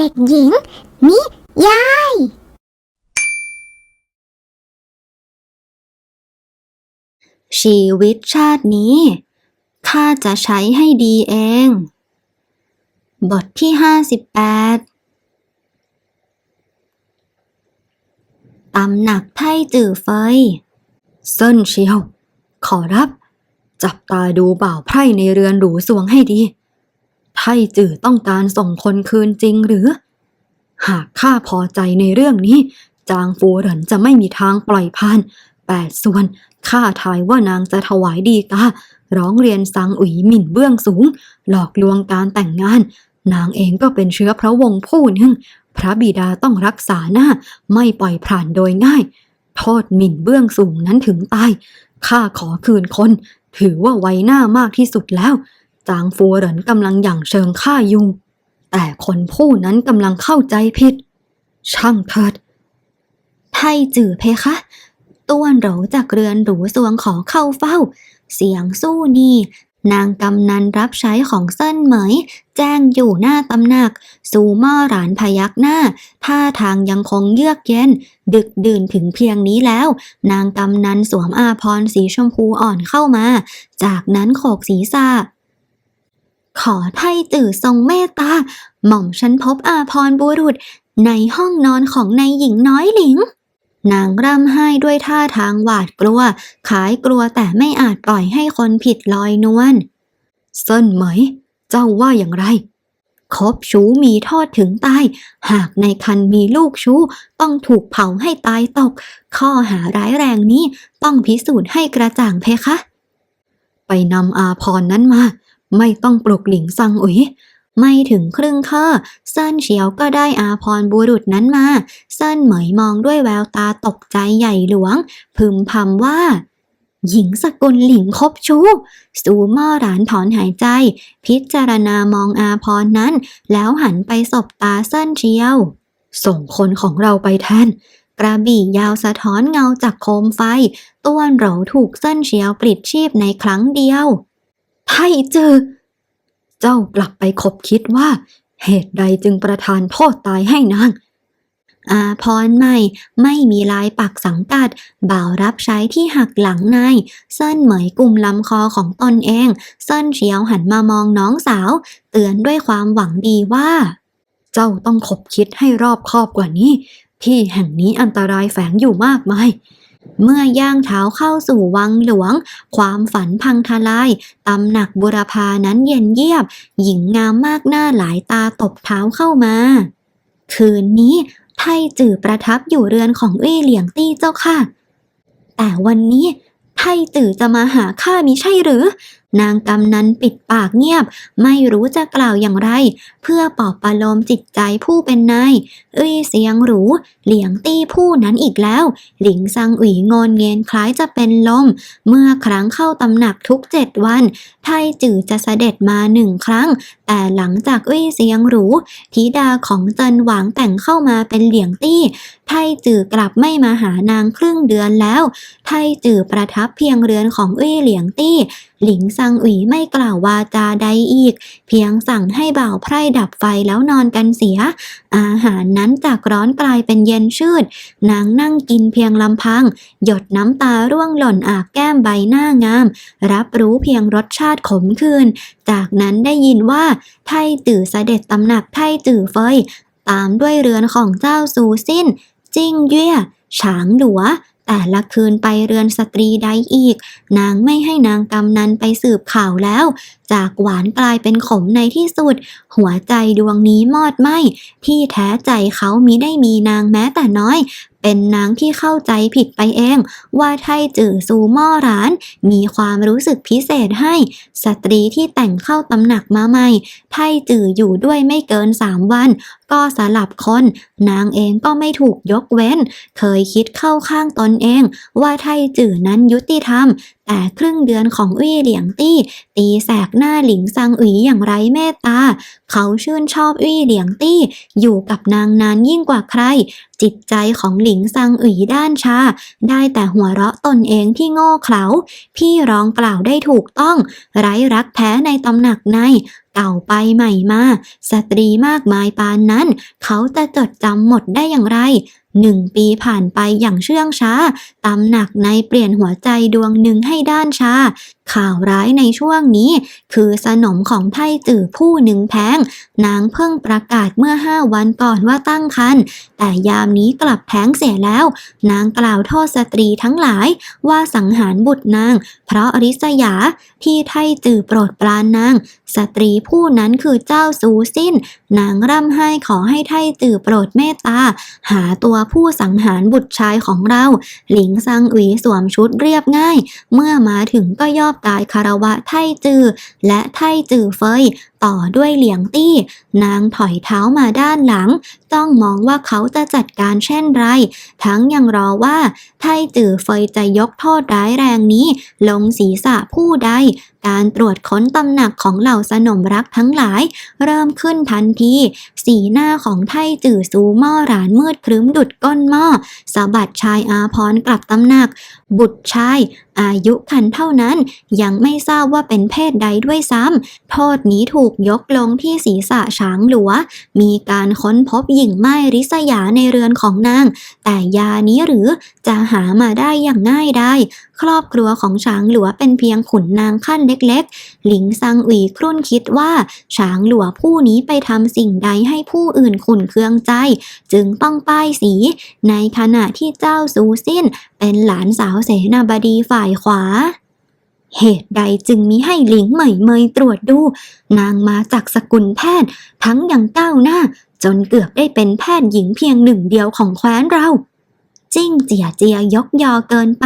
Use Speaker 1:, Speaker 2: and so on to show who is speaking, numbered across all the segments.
Speaker 1: เด็กหญิง นิยาย
Speaker 2: ชีวิตชาตินี้ข้าจะใช้ให้ดีเอง บทที่ห้าสิบแปดตำหนักไท่จื่อเฟย
Speaker 3: เซินเชียว ขอรับ จับตาดูบ่าวไพร่ในเรือนหรูสวงให้ดี ไทจื่อต้องการส่งคนคืนจริงหรือ หากข้าพอใจในเรื่องนี้ จางฟูหรินจะไม่มีทางปล่อยผ่านแปดส่วนข้าทายว่านางจะถวายดีการ้องเรียนสังอุ๋ยหมิ่นเบื้องสูง หลอกลวงการแต่งงาน นางเองก็เป็นเชื้อพระวงศ์ผู้หนึ่ง พระบิดาต้องรักษาหน้า ไม่ปล่อยผ่านโดยง่าย โทษหมิ่นเบื้องสูงนั้นถึงตาย ข้าขอคืนคน ถือว่าไว้หน้ามากที่สุดแล้ว จางฟูเหรินกำลังหยั่งเชิงข้าอยู่แต่คนผู้นั้นกำลังเข้าใจผิด ช่างเถิด
Speaker 2: ไทจื่อเพคะต้วนโหรจากเรือนหรูสวงขอเข้าเฝ้า เสียงสู้นี่ นางกำนันรับใช้ของเส้นเหมย แจ้งอยู่หน้าตำหนัก สูหม่อหลานพยักหน้า ท่าทางยังคงเยือกเย็น ดึกดื่นถึงเพียงนี้แล้ว นางกำนันสวมอาพรสีชมพูอ่อนเข้ามา จากนั้นโขกศีรษะ ขอไท่จื่อทรงเมตตา หม่อมฉันพบอาพรบุรุษ ในห้องนอนของนายหญิงน้อยหลิง นางร่ำไห้ด้วยท่าทางหวาดกลัว ขายกลัวแต่ไม่อาจปล่อยให้คนผิดลอยนวล
Speaker 3: เซินเหมยเจ้าว่าอย่างไร
Speaker 2: คบชู้มีโทษถึงตาย หากในคันมีลูกชู้ ต้องถูกเผาให้ตายตก ข้อหาร้ายแรงนี้ต้องพิสูจน์ให้กระจ่างเพคะ
Speaker 3: ไปนำอาพรนั้นมา ไม่ต้องปลุกหลิงซังอุ๋ย
Speaker 2: ไม่ถึงครึ่งข้อเซินเฉียวก็ได้อาพรบุรุษนั้นมาเซินเหมยมองด้วยแววตาตกใจใหญ่หลวง พึมพำว่า หญิงสกุลหลิงคบชู้ สูม่อหลานถอนหายใจ พิจารณามองอาพรนั้น แล้วหันไปสบตาเซินเฉียว
Speaker 3: ส่งคนของเราไปแทน
Speaker 2: กระบี่ยาวสะท้อนเงาจากโคมไฟ ต้วนเหราถูกเส้นเฉียวปลิดชีพในครั้งเดียว
Speaker 3: ไท่จือ เจ้ากลับไปคบคิดว่า เหตุใดจึงประทานโทษตายให้นาง
Speaker 2: อาพรใหม่ไม่มีลายปักสังกัด บ่าวรับใช้ที่หักหลังนายเส้นเหมยกลุ่มลำคอของตนเองเส้นเฉียวหันมามองน้องสาว เตือนด้วยความหวังดีว่า
Speaker 3: เจ้าต้องคบคิดให้รอบคอบกว่านี้ ที่แห่งนี้อันตรายแฝงอยู่มากมาย
Speaker 2: เมื่อย่างเท้าเข้าสู่วังหลวง ความฝันพังทลาย ตำหนักบุรพานั้นเย็นเยียบ หญิงงามมากหน้าหลายตาตบเท้าเข้ามา คืนนี้ไทจื่อประทับอยู่เรือนของเอ้เหลียงตี้เจ้าค่ะ แต่วันนี้ไทจื่อจะมาหาข้ามิใช่หรือนางกำนันปิดปากเงียบ ไม่รู้จะกล่าวอย่างไร เพื่อปลอบประโลมจิตใจผู้เป็นนายเอ้ยเสียงหรู เหลียงตี้ผู้นั้นอีกแล้ว หลิงซังอุ๋ยงอนเงียนคล้ายจะเป็นลม เมื่อครั้งเข้าตำหนักทุกเจ็ดวัน ไทจื่อจะเสด็จมาหนึ่งครั้ง แต่หลังจากเอ้ยเสียงหรูธิดาของเจินหวางแต่งเข้ามาเป็นเหลียงตี้ ไทจื่อกลับไม่มาหานางครึ่งเดือนแล้ว ไทจื่อประทับเพียงเรือนของเอ้ยเหลียงตี้หลิงซังอุ๋ยไม่กล่าววาจาใดอีก เพียงสั่งให้บ่าวไพร่ดับไฟแล้วนอนกันเสีย อาหารนั้นจากร้อนกลายเป็นเย็นชืด นางนั่งกินเพียงลำพัง หยดน้ำตาร่วงหล่นอาบแก้มใบหน้างาม รับรู้เพียงรสชาติขมขื่นจากนั้นได้ยินว่าไท่จื่อเสด็จตำหนักไท่จื่อเฟย ตามด้วยเรือนของเจ้าซูสิ้น จิ้งเย่ฉางหลัว แต่ละคืนไปเรือนสตรีใดอีก นางไม่ให้นางกำนันไปสืบข่าวแล้ว จากหวานกลายเป็นขมในที่สุด หัวใจดวงนี้มอดไหมที่แท้ใจเขามิได้มีนางแม้แต่น้อย เป็นนางที่เข้าใจผิดไปเอง ว่าไทจื่อซูม่อร้าน มีความรู้สึกพิเศษให้ สตรีที่แต่งเข้าตำหนักมาใหม่ ไทจื่ออยู่ด้วยไม่เกินสามวัน ก็สลับคน นางเองก็ไม่ถูกยกเว้น เคยคิดเข้าข้างตนเอง ว่าไทจื่อนั้นยุติธรรม แต่ครึ่งเดือนของอุ้ยเหลียงตี้ ตีแสกหน้าหลิงซังอุ๋ยอย่างไร้เมตตา เขาชื่นชอบอุ้ยเหลียงตี้ อยู่กับนางนานยิ่งกว่าใคร จิตใจของหลิงซังอุ๋ยด้านชา ได้แต่หัวเราะตนเองที่โง่เขลา พี่ร้องกล่าวได้ถูกต้อง ไร้รักแท้ในตำหนักในเก่าไปใหม่มา สตรีมากมายปานนั้น เขาจะจดจำหมดได้อย่างไรหนึ่งปีผ่านไปอย่างเชื่องช้า ตำหนักในเปลี่ยนหัวใจดวงหนึ่งให้ด้านชา ข่าวร้ายในช่วงนี้ คือสนมของไทจื่อผู้หนึ่งแพง นางเพิ่งประกาศเมื่อห้าวันก่อนว่าตั้งครรภ์แต่ยามนี้กลับแท้งเสียแล้ว นางกล่าวโทษสตรีทั้งหลายว่าสังหารบุตรนาง เพราะอริษยาที่ไทจื่อโปรดปรานนาง สตรีผู้นั้นคือเจ้าสูสิ้นนางร่ำไห้ขอให้ไทจื่อโปรดเมตตา หาตัวผู้สังหารบุตรชายของเรา หลิงซังอุ๋ยสวมชุดเรียบง่าย เมื่อมาถึงก็ยอบกายคารวะไทจือ และไทจือเฟย ต่อด้วยเหลียงตี้ นางถอยเท้ามาด้านหลังจ้องมองว่าเขาจะจัดการเช่นไร ทั้งยังรอว่า ไทจือเฟยจะยกโทษร้ายแรงนี้ ลงศีรษะผู้ใด การตรวจค้นตำหนักของเหล่าสนมรักทั้งหลาย เริ่มขึ้นทันทีสีหน้าของไทจื่อซูหม้อหรานมืดครึ้มดุดก้นหม้อสะบัดชายอาพรกลับตำหนัก บุตรชาย อายุคันเท่านั้น ยังไม่ทราบว่าเป็นเพศใดด้วยซ้ำ โทษนี้ถูกยกลงที่ศีรษะช้างหลัว มีการค้นพบหญิงไม้ริษยาในเรือนของนาง แต่ยานี้หรือจะหามาได้อย่างง่ายได้ ครอบครัวของช้างหลัวเป็นเพียงขุนนางขั้นเล็กๆ หลิงซังอุ๋ยครุ่นคิดว่าช้างหลัวผู้นี้ไปทำสิ่งใดให้ผู้อื่นขุนเคืองใจ จึงต้องป้ายสี ในขณะที่เจ้าซูสินเป็นหลานสาวเสนาบดีฝ่ายขวา เหตุใดจึงมิให้หลิงเหมยเมยตรวจดู นางมาจากสกุลแพทย์ ทั้งยังก้าวหน้า จนเกือบได้เป็นแพทย์หญิงเพียงหนึ่งเดียวของแคว้นเรา จิ้งเจียเจียยกยอเกินไป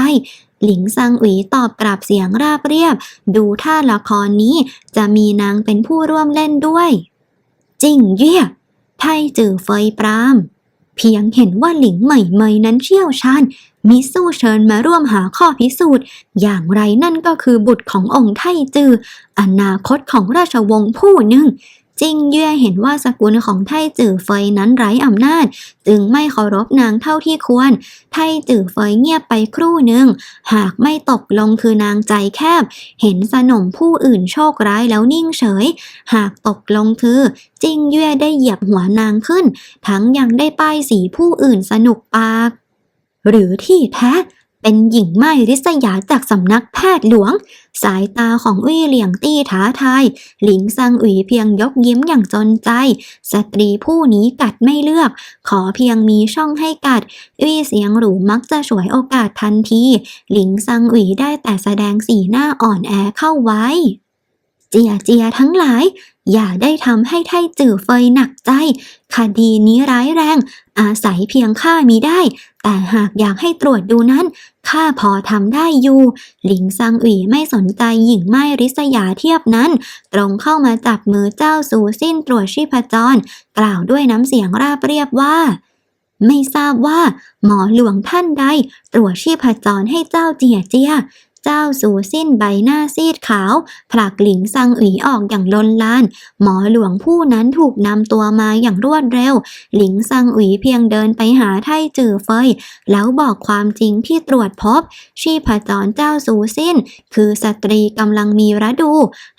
Speaker 2: หลิงซังอุ๋ยตอบกลับเสียงราบเรียบ ดูท่าละครนี้จะมีนางเป็นผู้ร่วมเล่นด้วย จิ้งเยี่ยไทจือเฟยปราม พียงเห็นว่าหลิงใหม่เมยนั้นเชี่ยวชาญมิสู้เชิญมาร่วมหาข้อพิสูจน์ อย่างไรนั่นก็คือบุตรขององค์ไทจือ อนาคตของราชวงศ์ผู้หนึ่ง จิงเย่เห็นว่าสกุลของไทจื่อเฟยนั้นไร้อำนาจ จึงไม่เคารพนางเท่าที่ควร ไทจื่อเฟยเงียบไปครู่หนึ่ง หากไม่ตกลงคือนางใจแคบ เห็นสนมผู้อื่นโชคร้ายแล้วนิ่งเฉย หากตกลงคือจิงเย่ได้เหยียบหัวนางขึ้น ทั้งยังได้ป้ายสีผู้อื่นสนุกปาก หรือที่แท้ เป็นหญิงไม้ริษยาจากสำนักแพทย์หลวง สายตาของอุ้ยเหลียงตี้ท้าทาย หลิงซังอุ๋ยเพียงยกยิ้มอย่างจนใจ สตรีผู้นี้กัดไม่เลือก ขอเพียงมีช่องให้กัด อุ้ยเสียงหรูมักจะฉวยโอกาสทันที หลิงซังอุ๋ยได้แต่แสดงสีหน้าอ่อนแอเข้าไว้ เจียเจียทั้งหลาย อย่าได้ทำให้ไทจือเฟยหนักใจ คดีนี้ร้ายแรง อาศัยเพียงข้ามีได้ แต่หากอยากให้ตรวจดูนั้นข้าพอทำได้อยู่ หลิงซังอุ๋ยไม่สนใจหญิงไม้ริษยาเทียบนั้น ตรงเข้ามาจับมือเจ้าสูสิ้นตรวจชีพจร กล่าวด้วยน้ำเสียงราบเรียบว่า ไม่ทราบว่า หมอหลวงท่านใด ตรวจชีพจรให้เจ้าเจียเจีย เจ้าสูสิ้นใบหน้าซีดขาว ผลักหลิงซังอุ๋ยออกอย่างลนลาน หมอหลวงผู้นั้นถูกนำตัวมาอย่างรวดเร็ว หลิงซังอุ๋ยเพียงเดินไปหาไทจือเฟย แล้วบอกความจริงที่ตรวจพบ ชีพจรเจ้าสูสิ้น คือสตรีกำลังมีระดู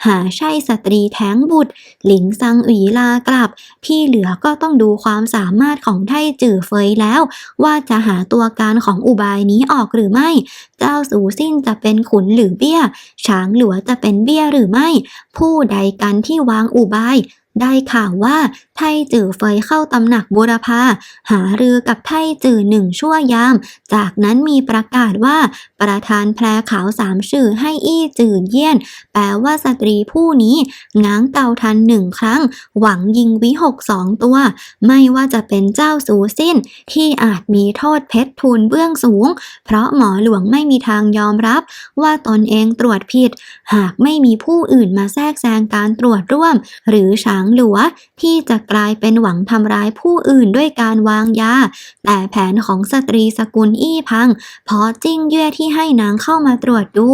Speaker 2: หาใช่สตรีแท้งบุตร หลิงซังอุ๋ยลากลับ ที่เหลือก็ต้องดูความสามารถของไทจือเฟยแล้ว ว่าจะหาตัวการของอุบายนี้ออกหรือไม่ เจ้าสูสิ้นจะเป็นขุนหรือเบี้ย ช้างหลัวจะเป็นเบี้ยหรือไม่ ผู้ใดกันที่วางอุบาย ได้ข่าวว่าไทจือเฟยเข้าตำหนักบุรพาหารือกับไทจือหนึ่งชั่วยาม จากนั้นมีประกาศว่าประธานแพรขาวสามชื่อให้อี้จือเยี่ยน แปลว่าสตรีผู้นี้ง้างเกาทันหนึ่งครั้ง หวังยิงวิหกสองตัว ไม่ว่าจะเป็นเจ้าสูสิ้น ที่อาจมีโทษเพชรทูลเบื้องสูง เพราะหมอหลวงไม่มีทางยอมรับ ว่าตนเองตรวจผิด หากไม่มีผู้อื่นมาแทรกแซงการตรวจร่วม หรือช้างหลัวที่จะกลายเป็นหวังทำร้ายผู้อื่นด้วยการวางยา แต่แผนของสตรีสกุลอี้พัง พอจิ้งเย่ที่ให้นางเข้ามาตรวจดู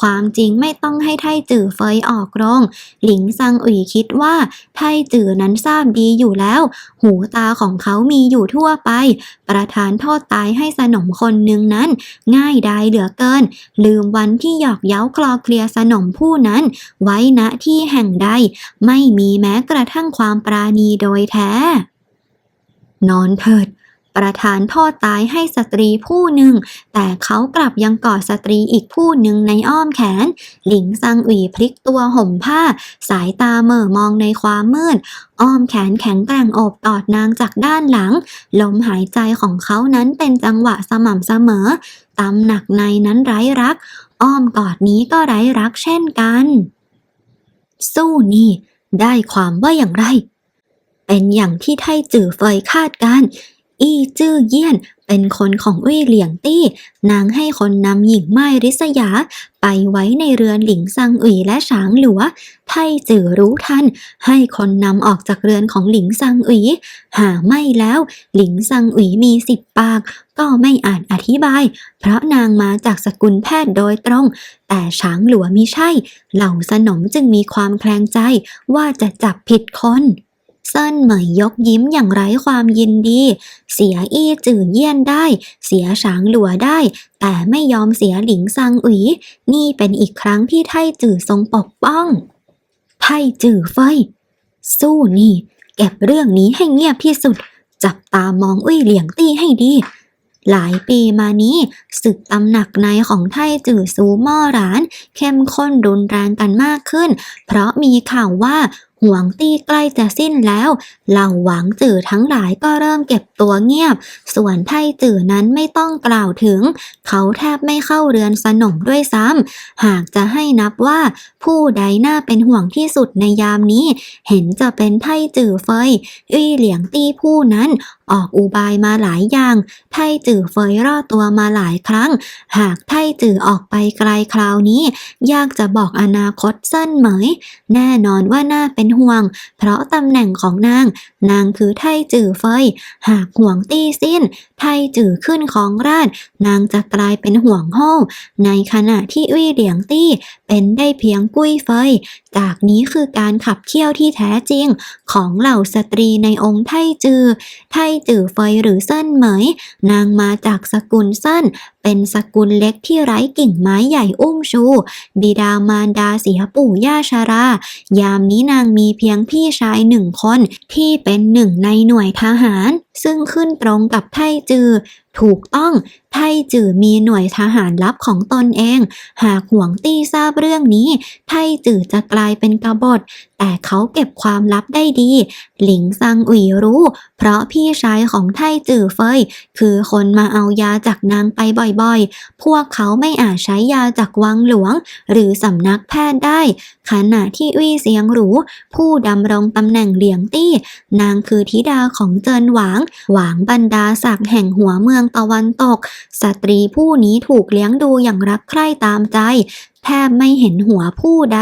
Speaker 2: ความจริงไม่ต้องให้ไทจือเฟยออกโรง หลิงซังอุ๋ยคิดว่าไทจือนั้นทราบดีอยู่แล้ว หูตาของเขามีอยู่ทั่วไป ประทานโทษตายให้สนมคนหนึ่งนั้น ง่ายดายเหลือเกิน ลืมวันที่หยอกเย้าคลอเคลียสนมผู้นั้น ไว้ณที่แห่งใด ไม่มีแม้กระทั่งความปราณีโดยแท้ นอนเถิด ประธานโทษตายให้สตรีผู้หนึ่ง แต่เขากลับยังกอดสตรีอีกผู้หนึ่งในอ้อมแขน หลิงซังอุ๋ยพลิกตัวห่มผ้า สายตาเหม่อมองในความมืด อ้อมแขนแข็งแกร่งโอบกอดนางจากด้านหลัง ลมหายใจของเขานั้นเป็นจังหวะสม่ำเสมอตำหนักในนั้นไร้รัก อ้อมกอดนี้ก็ไร้รักเช่นกัน สู้นี่ ได้ความว่าอย่างไร เป็นอย่างที่ไทจือเฟยคาดการณ์ อี้จื้อเยี่ยน เป็นคนของอุ้ยเหลียงตี้ นางให้คนนำหญิงไม้ริษยา ไปไว้ในเรือนหลิงซังอุ๋ยและฉางหลัว ไทจือรู้ทัน ให้คนนำออกจากเรือนของหลิงซังอุ๋ยหาไม่แล้ว หลิงซังอุ๋ยมีสิบปาก ก็ไม่อาจอธิบาย เพราะนางมาจากสกุลแพทย์โดยตรง แต่ฉางหลัวมิใช่ เหล่าสนมจึงมีความแคลงใจว่าจะจับผิดคน เซินเหมยยกยิ้มอย่างไร้ความยินดี เสียอี้จื่อเยี่ยนได้ เสียฉางหลัวได้ แต่ไม่ยอมเสียหลิงซังอุ๋ย นี่เป็นอีกครั้งที่ไทจื่อทรงปกป้อง ไทจื่อเฟยสู้นี่ เก็บเรื่องนี้ให้เงียบที่สุด จับตามองอุ้ยเหลียงตี้ให้ดีหลายปีมานี้ศึกตำหนักในของไทจื่อซูม่อหราน เข้มข้นรุนแรงกันมากขึ้น เพราะมีข่าวว่า หวงตี้ใกล้จะสิ้นแล้ว เหล่าหวังจื่อทั้งหลายก็เริ่มเก็บ ตัวเงียบ ส่วนไทจื่อนั้นไม่ต้องกล่าวถึง เขาแทบไม่เข้าเรือนสนมด้วยซ้ำหากจะให้นับว่า ผู้ใดน่าเป็นห่วงที่สุดในยามนี้ เห็นจะเป็นไทจื่อเฟยอี้เหลียงตี้ผู้นั้นออกอุบายมาหลายอย่าง ไทจื่อเฟยรอดตัวมาหลายครั้ง หากไทจื่อออกไปไกลคราวนี้ ยากจะบอกอนาคตเส้นเหมย แน่นอนว่าน่าเป็นห่วง เพราะตำแหน่งของนาง นางคือไทจื่อเฟย หากห่วงตี้สิ้น ไทจื่อขึ้นของราช นางจะกลายเป็นห่วงโฮวในขณะที่วี่เหลียงตี้ เป็นได้เพียงกุ้ยเฟย จากนี้คือการขับเคี่ยวที่แท้จริง ของเหล่าสตรีในองค์ไทจือ ไทจือเฟยหรือเส้นเหมย นางมาจากสกุลสั้น เป็นสกุลเล็กที่ไร้กิ่งไม้ใหญ่อุ้มชู บิดามารดาเสียปู่ย่าชารา ยามนี้นางมีเพียงพี่ชายหนึ่งคนที่เป็นหนึ่งในหน่วยทหาร ซึ่งขึ้นตรงกับไทจือถูกต้องไทจื่อมีหน่วยทหารลับของตนเอง หากหวงตี้ทราบเรื่องนี้ ไทจื่อจะกลายเป็นกบฏ แต่เขาเก็บความลับได้ดี หลิงซังอุ๋ยรู้ เพราะพี่ชายของไทจื่อเฟย คือคนมาเอายาจากนางไปบ่อยๆ พวกเขาไม่อาจใช้ยาจากวังหลวง หรือสำนักแพทย์ได้ ขณะที่อุ้ยเสียงหรู ผู้ดำรงตำแหน่งเหลียงตี้ นางคือธิดาของเจินหวาง หวางบรรดาศักดิ์แห่งหัวเมืองตะวันตก สตรีผู้นี้ถูกเลี้ยงดูอย่างรักใคร่ตามใจ แทบไม่เห็นหัวผู้ใด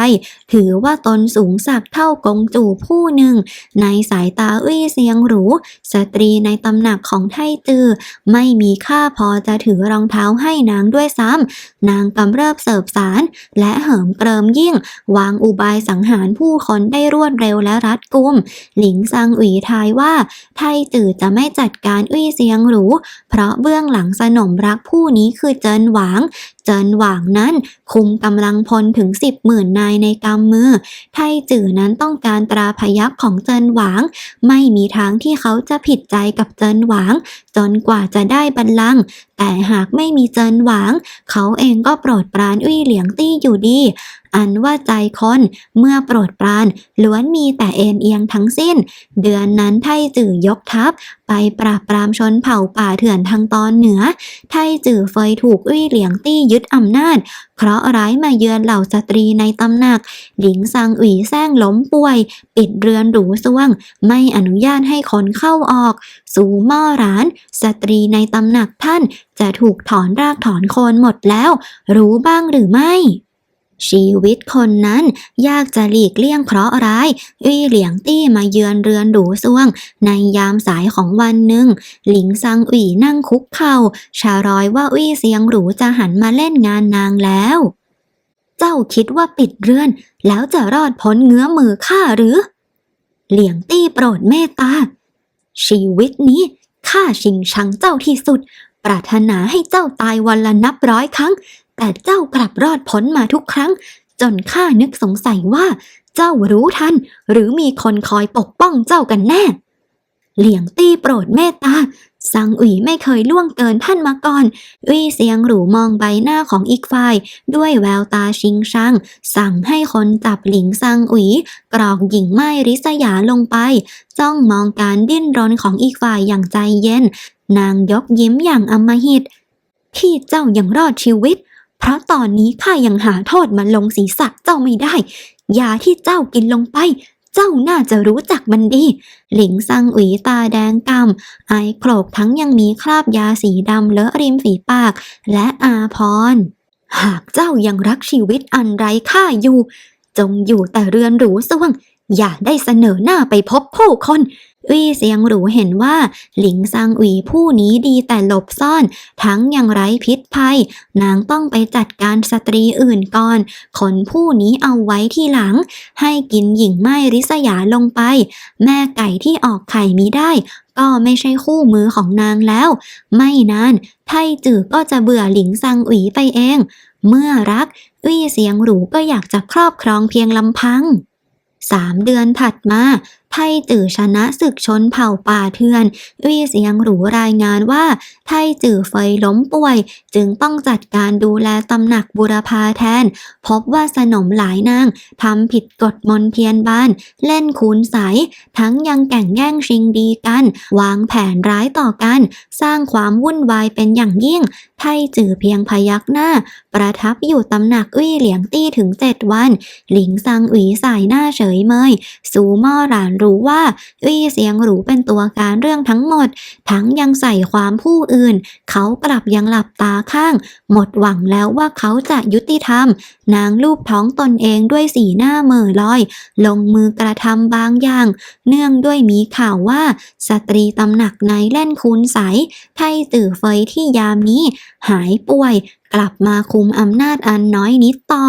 Speaker 2: ถือว่าตนสูงสักเท่ากงจูผู้หนึ่ง ในสายตาอุ้ยเสียงหรู สตรีในตำหนักของไทจือ ไม่มีค่าพอจะถือรองเท้าให้นางด้วยซ้ำนางกำเริบเสิบสาร และเหิมเกริมยิ่ง วางอุบายสังหารผู้คนได้รวดเร็วและรัดกุม หลิงซังอุ๋ยทายว่า ไทจือจะไม่จัดการอุ้ยเสียงหรู เพราะเบื้องหลังสนมรักผู้นี้คือเจินหวางเจินหวางนั้นคุมกำลังพลถึงสิบหมื่นนายในกำมือ ไทจื่อนั้นต้องการตราพยัคฆ์ของเจินหวาง ไม่มีทางที่เขาจะผิดใจกับเจินหวาง จนกว่าจะได้บัลลังก์ แต่หากไม่มีเจินหวาง เขาเองก็โปรดปรานอุ้ยเหลียงตี้อยู่ดี อันว่าใจคนเมื่อโปรดปรานล้วนมีแต่เอ็นเอียงทั้งสิ้น เดือนนั้นไทจื่อยกทัพ ไปปราบปรามชนเผ่าป่าเถื่อนทางตอนเหนือ ไทจื่อเฟยถูกอุ้ยเหลียงตี้ยึดอำนาจ เคราะห์ร้ายมาเยือนเหล่าสตรีในตำหนัก หลิงซังอุ๋ยแซงล้มป่วย ปิดเรือนหรูซ่วง ไม่อนุญาตให้คนเข้าออก สู่หม้อร้าน สตรีในตำหนักท่านจะถูกถอนรากถอนโคนหมดแล้ว รู้บ้างหรือไม่ ชีวิตคนนั้นยากจะหลีกเลี่ยงเพราะห์ร้ายอี้เหลียงตี้มาเยือนเรือนหรูซ่วง ในยามสายของวันหนึ่ง หลิงซัง ủy นั่งคุกเข่าชารอยว่าอี้เสียงหรูจะหันมาเล่นงานนางแล้ว เจ้าคิดว่าปิดเรือน แล้วจะรอดพ้นเงื้อมือข้าหรือ เหลียงตี้โปรดเมตตา ชีวิตนี้ข้าชิงชังเจ้าที่สุด ปรารถนาให้เจ้าตายวันละนับร้อยครั้ง แต่เจ้ากลับรอดพ้นมาทุกครั้ง จนข้านึกสงสัยว่า เจ้ารู้ทัน หรือมีคนคอยปกป้องเจ้ากันแน่ เหลียงตี้โปรดเมตตาซังอุ๋ยไม่เคยล่วงเกินท่านมาก่อนอุ้ยเสียงหรูมองใบหน้าของอีกฝ่าย ด้วยแววตาชิงชัง สั่งให้คนจับหลิงซังอุ๋ยกรอกหญิงไม้ริษยาลงไป จ้องมองการดิ้นรนของอีกฝ่ายอย่างใจเย็น นางยกยิ้มอย่างอำมหิตที่เจ้ายังรอดชีวิต เพราะตอนนี้ข้ายังหาโทษมาลงศีรษะเจ้าไม่ได้ ยาที่เจ้ากินลงไป เจ้าน่าจะรู้จักมันดี หลิงซังอุ๋ยตาแดงกำไอโครกทั้งยังมีคราบยาสีดำเลอะริมฝีปาก และอาพร หากเจ้ายังรักชีวิตอันไร้ค่าอยู่ จงอยู่แต่เรือนหรูสวง อย่าได้เสนอหน้าไปพบผู้คน อุ้ยเสียงหรูเห็นว่า หลิงซังอุ๋ยผู้นี้ดีแต่หลบซ่อน ทั้งยังไร้พิษภัย นางต้องไปจัดการสตรีอื่นก่อนคนผู้นี้เอาไว้ที่หลัง ให้กินหญิงไม้ริษยาลงไป แม่ไก่ที่ออกไข่มีได้ ก็ไม่ใช่คู่มือของนางแล้ว ไม่นานไทจือก็จะเบื่อหลิงซังอุ๋ยไปเอง เมื่อรักอุ้ยเสียงหรูก็อยากจะครอบครองเพียงลำพังสามเดือนถัดมา ไทจื่อชนะศึกชนเผ่าป่าเถื่อนอุ้ยเสียงหรูรายงานว่า ไทจื่อเฟยล้มป่วย จึงต้องจัดการดูแลตำหนักบุรพาแทน พบว่าสนมหลายนางทำผิดกฎมนเทียนบ้าน เล่นคูนใส ทั้งยังแก่งแย่งชิงดีกัน วางแผนร้ายต่อกัน สร้างความวุ่นวายเป็นอย่างยิ่ง ไทจื่อเพียงพยักหน้า ประทับอยู่ตำหนักอุ้ยเหลียงตี้ถึงเจ็ดวัน หลิงซังอุ๋ยสายหน้าเฉยเมยสูม่อหลานรู้ว่าอุ้ยเสียงหรูเป็นตัวการเรื่องทั้งหมด ทั้งยังใส่ความผู้อื่น เขากลับยังหลับตาข้าง หมดหวังแล้วว่าเขาจะยุติธรรม นางลูบท้องตนเองด้วยสีหน้าเหม่อลอย ลงมือกระทำบางอย่าง เนื่องด้วยมีข่าวว่า สตรีตำหนักในเล่นคูนใสไทตื่อเฟยที่ยามนี้ หายป่วย กลับมาคุมอำนาจอันน้อยนิดต่อ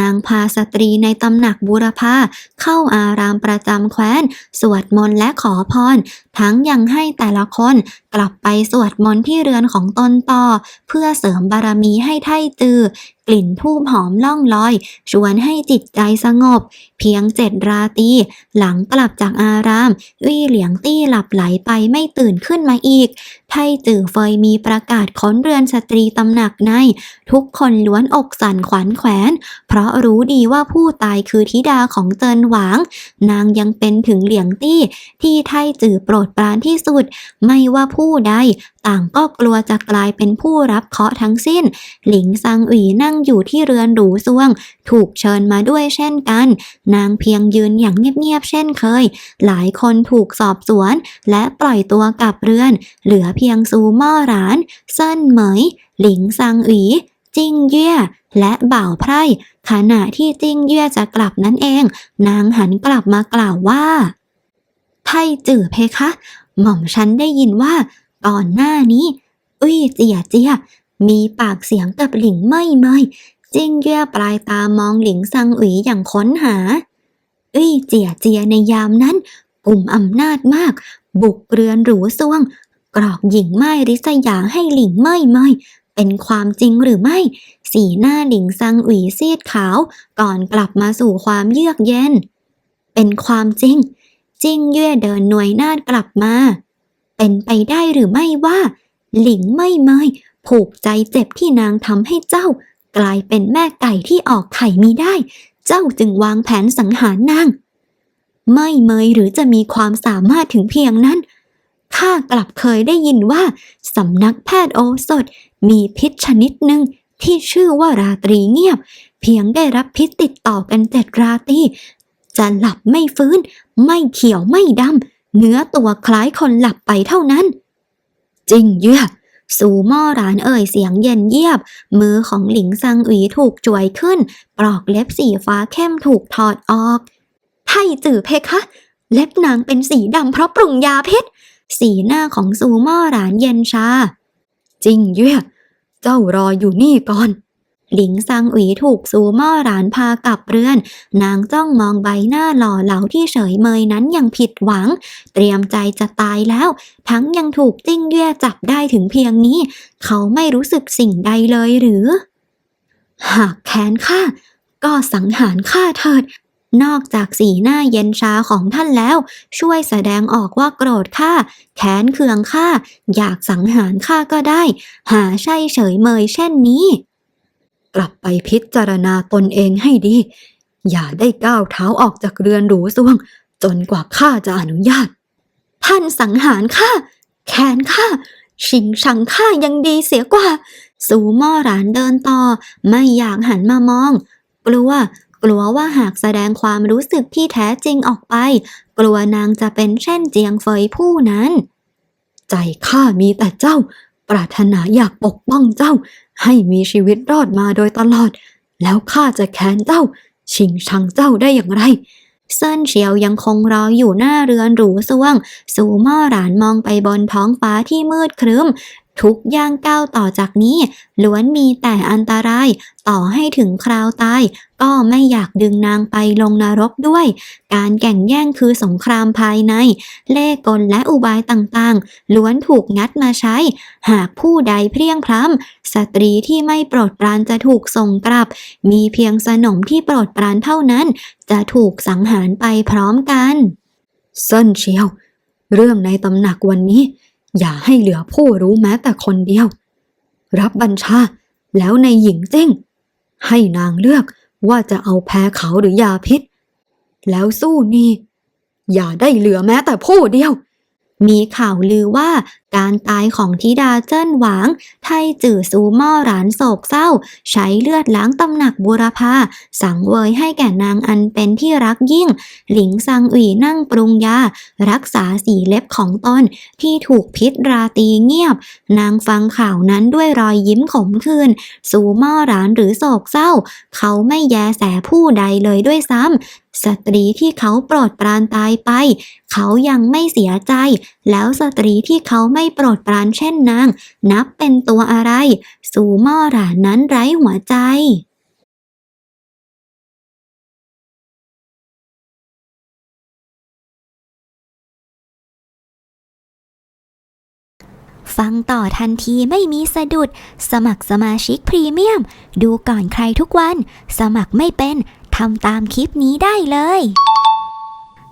Speaker 2: นางพาสตรีในตำหนักบุรพาเข้าอารามประจำแคว้น สวดมนต์และขอพรทั้งยังให้แต่ละคนกลับไปสวดมนต์ที่เรือนของตนต่อ เพื่อเสริมบารมีให้ไทจือกลิ่นทูบหอมล่องลอย ชวนให้จิตใจสงบ เพียงเจ็ดราตรีหลังกลับจากอาราม วี่เหลียงตี้หลับไหลไปไม่ตื่นขึ้นมาอีก ไทจือเฟยมีประกาศค้นเรือนสตรีตำหนักใน ทุกคนล้วนอกสั่นขวัญแขวน เพราะรู้ดีว่าผู้ตายคือธิดาของเจินหวาง นางยังเป็นถึงเหลียงตี้ที่ไทจือโปรดปรานที่สุด ไม่ว่าผู้ใด ต่างก็กลัวจะกลายเป็นผู้รับเคราะห์ทั้งสิ้น หลิงซังอุ๋ยนั่งอยู่ที่เรือนหรูซ่วง ถูกเชิญมาด้วยเช่นกัน นางเพียงยืนอย่างเงียบๆเช่นเคย หลายคนถูกสอบสวน และปล่อยตัวกลับเรือน เหลือเพียงซูม่อหรานเซินเหมย หลิงซังอุ๋ยจิ้งเย่และบ่าวไพร่ขณะที่จิ้งเย่จะกลับนั่นเอง นางหันกลับมากล่าวว่า ไทจือเพคะ หม่อมฉันได้ยินว่าก่อนหน้านี้ อุ้ยเจียเจียมีปากเสียงกับหลิงไม่ไม่จิ้งเย่ยปลายตามองหลิงซังอุ๋ยอย่างค้นหา อุ้ยเจียเจียในยามนั้น กลุ่มอำนาจมาก บุกเรือนหรูซ่วง กรอกหญิงไม้ริษยาให้หลิงไม่ไม่เป็นความจริงหรือไม่ สีหน้าหลิงซังอุ๋ยซีดขาว ก่อนกลับมาสู่ความเยือกเย็น เป็นความจริง จิ้งเย่เดินหน่วยนาดกลับมา เป็นไปได้หรือไม่ว่า หลิงไม่เมยผูกใจเจ็บที่นางทำให้เจ้า กลายเป็นแม่ไก่ที่ออกไข่มีได้ เจ้าจึงวางแผนสังหารนาง ไม่เมยหรือจะมีความสามารถถึงเพียงนั้นข้ากลับเคยได้ยินว่าสำนักแพทย์โอสถมีพิษชนิดหนึ่งที่ชื่อว่าราตรีเงียบ เพียงได้รับพิษติดต่อกันเจ็ดราตรี จะหลับไม่ฟื้น ไม่เขียวไม่ดำเนื้อตัวคล้ายคนหลับไปเท่านั้น
Speaker 3: จริงเย่ย
Speaker 2: สูหม่อหรานเอ่ยเสียงเย็นเยียบ มือของหลิงซังอุ๋ยถูกจ่วยขึ้น ปลอกเล็บสีฟ้าเข้มถูกถอดออกไทจื่อเพคะ เล็บนางเป็นสีดำเพราะปรุงยาพิษสีหน้าของสูหม่อหรานเย็นชา
Speaker 3: จริงเย่เจ้ารออยู่นี่ก่อน
Speaker 2: หลิงซังอุ๋ยถูกซูม่อหรานพากลับเรือน นางจ้องมองใบหน้าหล่อเหลาที่เฉยเมยนั้นอย่างผิดหวัง เตรียมใจจะตายแล้ว ทั้งยังถูกจิ้งเย่จับได้ถึงเพียงนี้ เขาไม่รู้สึกสิ่งใดเลยหรือ หากแค้นข้าก็สังหารข้าเถิดนอกจากสีหน้าเย็นชาของท่านแล้ว ช่วยแสดงออกว่าโกรธข้าแค้นเคืองข้าอยากสังหารข้าก็ได้ หาใช่เฉยเมยเช่นนี้
Speaker 3: กลับไปพิจารณาตนเองให้ดี อย่าได้ก้าวเท้าออกจากเรือนหรูสวง จนกว่าข้าจะอนุญาต
Speaker 2: ท่านสังหารข้าแค้นข้าชิงชังข้ายังดีเสียกว่า สูหม่อหรานเดินต่อ ไม่อยากหันมามอง กลัว กลัวว่าหากแสดงความรู้สึกที่แท้จริงออกไป กลัวนางจะเป็นเช่นเจียงเฟยผู้นั้น
Speaker 3: ใจข้ามีแต่เจ้า ปรารถนาอยากปกป้องเจ้า ให้มีชีวิตรอดมาโดยตลอด แล้วข้าจะแค้นเจ้า ชิงชังเจ้าได้อย่างไร
Speaker 2: เซินเฉียวยังคงรออยู่หน้าเรือนหรูสวงสู่ม่อหลานมองไปบนท้องฟ้าที่มืดครึ้ม ทุกย่างก้าวต่อจากนี้ ล้วนมีแต่อันตราย ต่อให้ถึงคราวตาย ก็ไม่อยากดึงนางไปลงนรกด้วย การแก่งแย่งคือสงครามภายใน เล่ห์กลและอุบายต่างๆ ล้วนถูกงัดมาใช้ หากผู้ใดเพรียงพล้ำสตรีที่ไม่โปรดปรานจะถูกส่งกลับ มีเพียงสนมที่โปรดปรานเท่านั้น จะถูกสังหารไปพร้อมกัน
Speaker 3: เซินเชียว เรื่องในตำหนักวันนี้ อย่าให้เหลือผู้รู้แม้แต่คนเดียว รับบัญชา แล้วในหญิงเจ้ง ให้นางเลือกว่าจะเอาแพ้เขาหรือยาพิษ แล้วสู้นี่ อย่าได้เหลือแม้แต่ผู้เดียว
Speaker 2: มีข่าวลือว่า การตายของธิดาเจิ้นหวาง ไทจื่อซูม่อหรานโศกเศร้า ใช้เลือดล้างตำหนักบุรพาสังเวยให้แก่นางอันเป็นที่รักยิ่ง หลิงซังอุ๋ยนั่งปรุงยา รักษาสีเล็บของตนที่ถูกพิษราตีเงียบ นางฟังข่าวนั้นด้วยรอยยิ้มขมขื่นซูม่อหรานหรือโศกเศร้า เขาไม่แยแสผู้ใดเลยด้วยซ้ำสตรีที่เขาโปรดปรานตายไป เขายังไม่เสียใจ แล้วสตรีที่เขาไม่ไม่โปรดปรานเช่นนาง นับเป็นตัวอะไร สู่หม่อหรานั้นไร้หัวใจฟังต่อทันทีไม่มีสะดุด สมัครสมาชิกพรีเมียม ดูก่อนใครทุกวัน สมัครไม่เป็น ทำตามคลิปนี้ได้เลย